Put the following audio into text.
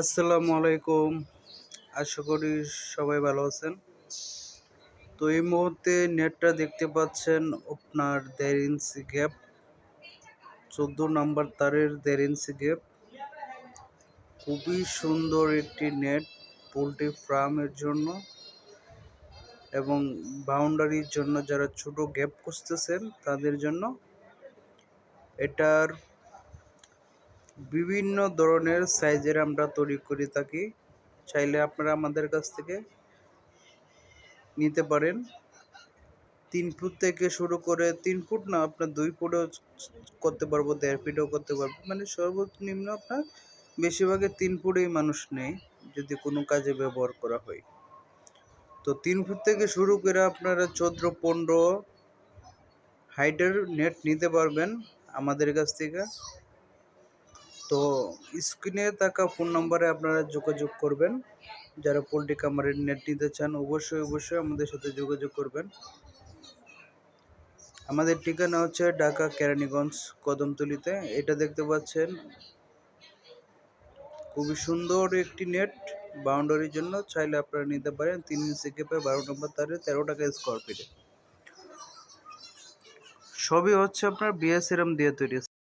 আসসালামু আলাইকুম। আশা করি সবাই ভালো আছেন। তো এই মুহূর্তে নেটটা দেখতে পাচ্ছেন আপনার দেড় ইঞ্চি গ্যাপ চোদ্দ নাম্বার তারের দেড় ইঞ্চি গ্যাপ খুবই সুন্দর একটি নেট পোলট্রি ফার্মের জন্য এবং বাউন্ডারির জন্য যারা ছোট গ্যাপ খুঁজতেছেন তাদের জন্য। এটার বিভিন্ন ধরনের সাইজের আমরা তৈরি করে থাকি। চাইলে আপনারা আমাদের কাছ থেকে নিতে পারেন। তিন ফুট থেকে শুরু করে তিন ফুট না, আপনার দুই ফুটও করতে পারব, দেড় ফিটও করতে পারব। মানে সর্বনিম্ন আপনার বেশিরভাগে তিন ফুটেই মানুষ নেই যদি কোনো কাজে ব্যবহার করা হয়। তো তিন ফুট থেকে শুরু করে আপনারা চোদ্দ, পনেরো হাইটের নেট নিতে পারবেন আমাদের কাছ থেকে। তো স্ক্রিনে থাকা ফোন নম্বরে আপনারা যোগাযোগ করবেন। যারা পোলট্রি কামারের নেট নিতে চান, অবশ্যই অবশ্যই আমাদের সাথে যোগাযোগ করবেন। আমাদের ঠিকানা হচ্ছে ঢাকা কেরানীগঞ্জ কদমতলিতে। এটা দেখতে পাচ্ছেন, খুবই সুন্দর একটি নেট বাউন্ডারির জন্য। চাইলে আপনারা নিতে পারেন তিন ইঞ্চি কেপে বারো নম্বর তারে তেরো টাকা স্কোয়ার ফিটে সবই হচ্ছে আপনার বিএস এরম দিয়ে তৈরি।